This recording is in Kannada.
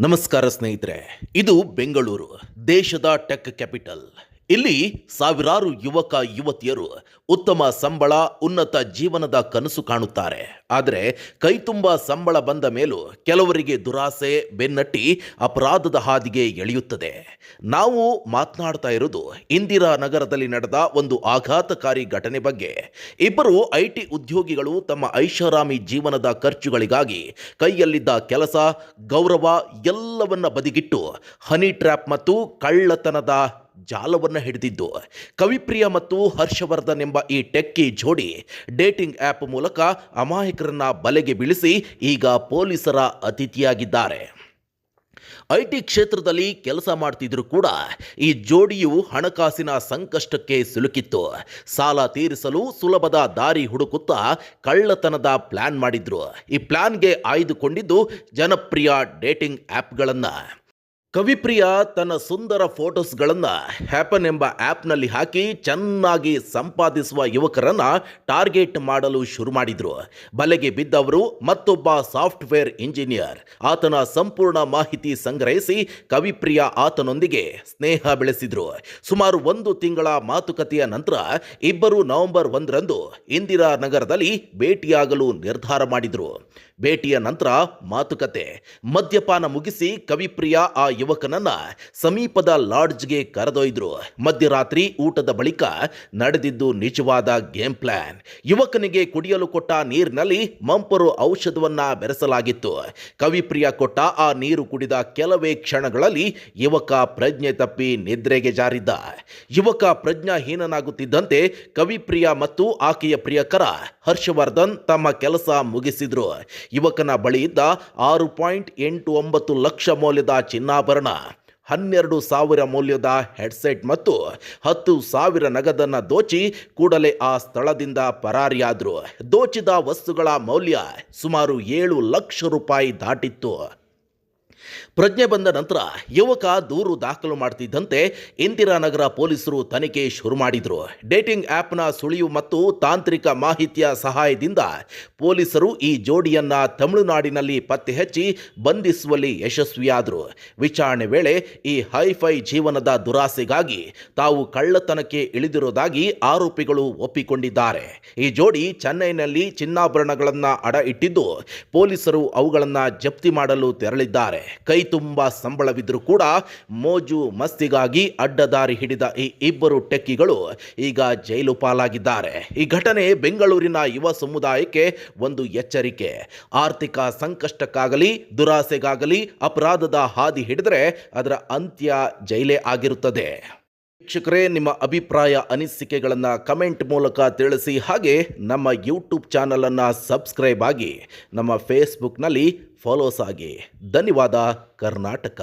ನಮಸ್ಕಾರ ಸ್ನೇಹಿತರೆ ಇದು ಬೆಂಗಳೂರು ದೇಶದ ಟೆಕ್ ಕ್ಯಾಪಿಟಲ್. ಇಲ್ಲಿ ಸಾವಿರಾರು ಯುವಕ, ಯುವತಿಯರು ಉತ್ತಮ ಸಂಬಳ, ಉನ್ನತ ಜೀವನದ ಕನಸು ಕಾಣುತ್ತಾರೆ. ಆದರೆ ಕೈತುಂಬ ಸಂಬಳ ಬಂದ ಮೇಲೂ ಕೆಲವರಿಗೆ ದುರಾಸೆ, ಬೆನ್ನಟ್ಟಿ, ಅಪರಾಧದ ಹಾದಿಗೆ ಎಳೆಯುತ್ತದೆ. ನಾವು ಮಾತನಾಡ್ತಾ ಇರೋದು ಇಂದಿರಾ ನಗರದಲ್ಲಿ ನಡೆದ ಒಂದು ಆಘಾತಕಾರಿ ಘಟನೆ ಬಗ್ಗೆ. ಇಬ್ಬರು ಐಟಿ ಉದ್ಯೋಗಿಗಳು ತಮ್ಮ ಐಷಾರಾಮಿ ಜೀವನದ ಖರ್ಚುಗಳಿಗಾಗಿ ಕೈಯಲ್ಲಿದ್ದ ಕೆಲಸ, ಗೌರವ ಎಲ್ಲವನ್ನ ಬದಿಗಿಟ್ಟು, ಹನಿ ಟ್ರ್ಯಾಪ್ ಮತ್ತು ಕಳ್ಳತನದ ಜಾಲವನ್ನು ಹಿಡಿದಿದ್ದು. ಕವಿಪ್ರಿಯ ಮತ್ತು ಹರ್ಷವರ್ಧನ್ ಎಂಬ ಈ ಟೆಕ್ಕಿ ಜೋಡಿ ಡೇಟಿಂಗ್ ಆ್ಯಪ್ ಮೂಲಕ ಅಮಾಯಕರನ್ನ ಬಲೆಗೆ ಬೀಳಿಸಿ ಈಗ ಪೊಲೀಸರ ಅತಿಥಿಯಾಗಿದ್ದಾರೆ. ಐ ಟಿ ಕ್ಷೇತ್ರದಲ್ಲಿ ಕೆಲಸ ಮಾಡ್ತಿದ್ರು ಕೂಡ ಈ ಜೋಡಿಯು ಹಣಕಾಸಿನ ಸಂಕಷ್ಟಕ್ಕೆ ಸಿಲುಕಿತ್ತು. ಸಾಲ ತೀರಿಸಲು ಸುಲಭದ ದಾರಿ ಹುಡುಕುತ್ತಾ ಕಳ್ಳತನದ ಪ್ಲಾನ್ ಮಾಡಿದ್ರು. ಈ ಪ್ಲ್ಯಾನ್ಗೆ ಆಯ್ದುಕೊಂಡಿದ್ದು ಜನಪ್ರಿಯ ಡೇಟಿಂಗ್ ಆ್ಯಪ್ಗಳನ್ನು. ಕವಿಪ್ರಿಯ ತನ್ನ ಸುಂದರ ಫೋಟೋಸ್ಗಳನ್ನು ಹ್ಯಾಪನ್ ಎಂಬ ಆ್ಯಪ್ನಲ್ಲಿ ಹಾಕಿ ಚೆನ್ನಾಗಿ ಸಂಪಾದಿಸುವ ಯುವಕರನ್ನ ಟಾರ್ಗೆಟ್ ಮಾಡಲು ಶುರು ಮಾಡಿದರು. ಬಲೆಗೆ ಬಿದ್ದವರು ಮತ್ತೊಬ್ಬ ಸಾಫ್ಟ್ವೇರ್ ಇಂಜಿನಿಯರ್. ಆತನ ಸಂಪೂರ್ಣ ಮಾಹಿತಿ ಸಂಗ್ರಹಿಸಿ ಕವಿಪ್ರಿಯ ಆತನೊಂದಿಗೆ ಸ್ನೇಹ ಬೆಳೆಸಿದ್ರು. ಸುಮಾರು ಒಂದು ತಿಂಗಳ ಮಾತುಕತೆಯ ನಂತರ ಇಬ್ಬರು ನವೆಂಬರ್ ಒಂದರಂದು ಇಂದಿರಾ ನಗರದಲ್ಲಿ ಭೇಟಿಯಾಗಲು ನಿರ್ಧಾರ ಮಾಡಿದ್ರು. ಭೇಟಿಯ ನಂತರ ಮಾತುಕತೆ. ಮದ್ಯಪಾನ ಮುಗಿಸಿ ಕವಿಪ್ರಿಯ ಆ ಯುವಕನನ್ನ ಸಮೀಪದ ಲಾಡ್ಜ್ಗೆ ಕರೆದೊಯ್ದ್ರು. ಮಧ್ಯರಾತ್ರಿ ಊಟದ ಬಳಿಕ ನಡೆದಿದ್ದು ನಿಜವಾದ ಗೇಮ್ ಪ್ಲಾನ್. ಯುವಕನಿಗೆ ಕುಡಿಯಲು ಕೊಟ್ಟ ನೀರಿನಲ್ಲಿ ಮಂಪರು ಔಷಧವನ್ನ ಬೆರೆಸಲಾಗಿತ್ತು. ಕವಿಪ್ರಿಯ ಕೊಟ್ಟ ಆ ನೀರು ಕುಡಿದ ಕೆಲವೇ ಕ್ಷಣಗಳಲ್ಲಿ ಯುವಕ ಪ್ರಜ್ಞೆ ತಪ್ಪಿ ನಿದ್ರೆಗೆ ಜಾರಿದ್ದ. ಯುವಕ ಪ್ರಜ್ಞಾಹೀನನಾಗುತ್ತಿದ್ದಂತೆ ಕವಿಪ್ರಿಯ ಮತ್ತು ಆಕೆಯ ಪ್ರಿಯಕರ ಹರ್ಷವರ್ಧನ್ ತಮ್ಮ ಕೆಲಸ ಮುಗಿಸಿದ್ರು. ಯುವಕನ ಬಳಿ ಇದ್ದ ಆರು ಪಾಯಿಂಟ್ ಎಂಟು ಒಂಬತ್ತು ಲಕ್ಷ ಮೌಲ್ಯದ ಚಿನ್ನಾಭರಣ ಹನ್ನೆರಡು ಸಾವಿರ ಮೌಲ್ಯದ ಹೆಡ್ಸೆಟ್ ಮತ್ತು ಹತ್ತು ಸಾವಿರ ನಗದನ್ನು ದೋಚಿ ಕೂಡಲೇ ಆ ಸ್ಥಳದಿಂದ ಪರಾರಿಯಾದರು. ದೋಚಿದ ವಸ್ತುಗಳ ಮೌಲ್ಯ ಸುಮಾರು ಏಳು ಲಕ್ಷ ರೂಪಾಯಿ ದಾಟಿತ್ತು. ಪ್ರಜ್ಞೆ ಬಂದ ನಂತರ ಯುವಕ ದೂರು ದಾಖಲು ಮಾಡ್ತಿದ್ದಂತೆ ಇಂದಿರಾನಗರ ಪೊಲೀಸರು ತನಿಖೆ ಶುರು ಮಾಡಿದರು. ಡೇಟಿಂಗ್ ಆ್ಯಪ್ನ ಸುಳಿವು ಮತ್ತು ತಾಂತ್ರಿಕ ಮಾಹಿತಿಯ ಸಹಾಯದಿಂದ ಪೊಲೀಸರು ಈ ಜೋಡಿಯನ್ನ ತಮಿಳುನಾಡಿನಲ್ಲಿ ಪತ್ತೆ ಹಚ್ಚಿ ಬಂಧಿಸುವಲ್ಲಿ ಯಶಸ್ವಿಯಾದರು. ವಿಚಾರಣೆ ವೇಳೆ ಈ ಹೈಫೈ ಜೀವನದ ದುರಾಸೆಗಾಗಿ ತಾವು ಕಳ್ಳತನಕ್ಕೆ ಇಳಿದಿರುವುದಾಗಿ ಆರೋಪಿಗಳು ಒಪ್ಪಿಕೊಂಡಿದ್ದಾರೆ. ಈ ಜೋಡಿ ಚೆನ್ನೈನಲ್ಲಿ ಚಿನ್ನಾಭರಣಗಳನ್ನು ಅಡ ಇಟ್ಟಿದ್ದು ಪೊಲೀಸರು ಅವುಗಳನ್ನು ಜಪ್ತಿ ಮಾಡಲು ತೆರಳಿದ್ದಾರೆ. ಕೈ ತುಂಬ ಸಂಬಳವಿದ್ರೂ ಕೂಡ ಮೋಜು ಮಸ್ತಿಗಾಗಿ ಅಡ್ಡದಾರಿ ಹಿಡಿದ ಈ ಇಬ್ಬರು ಟೆಕ್ಕಿಗಳು ಈಗ ಜೈಲು ಪಾಲಾಗಿದ್ದಾರೆ. ಈ ಘಟನೆ ಬೆಂಗಳೂರಿನ ಯುವ ಸಮುದಾಯಕ್ಕೆ ಒಂದು ಎಚ್ಚರಿಕೆ. ಆರ್ಥಿಕ ಸಂಕಷ್ಟಕ್ಕಾಗಲಿ, ದುರಾಸೆಗಾಗಲಿ, ಅಪರಾಧದ ಹಾದಿ ಹಿಡಿದರೆ ಅದರ ಅಂತ್ಯ ಜೈಲೇ ಆಗಿರುತ್ತದೆ. ವೀಕ್ಷಕರೇ, ನಿಮ್ಮ ಅಭಿಪ್ರಾಯ, ಅನಿಸಿಕೆಗಳನ್ನು ಕಮೆಂಟ್ ಮೂಲಕ ತಿಳಿಸಿ. ಹಾಗೆ ನಮ್ಮ ಯೂಟ್ಯೂಬ್ ಚಾನಲನ್ನು ಸಬ್ಸ್ಕ್ರೈಬ್ ಆಗಿ, ನಮ್ಮ ಫೇಸ್ಬುಕ್ನಲ್ಲಿ ಫಾಲೋಸ್ ಆಗಿ. ಧನ್ಯವಾದ, ಕರ್ನಾಟಕ.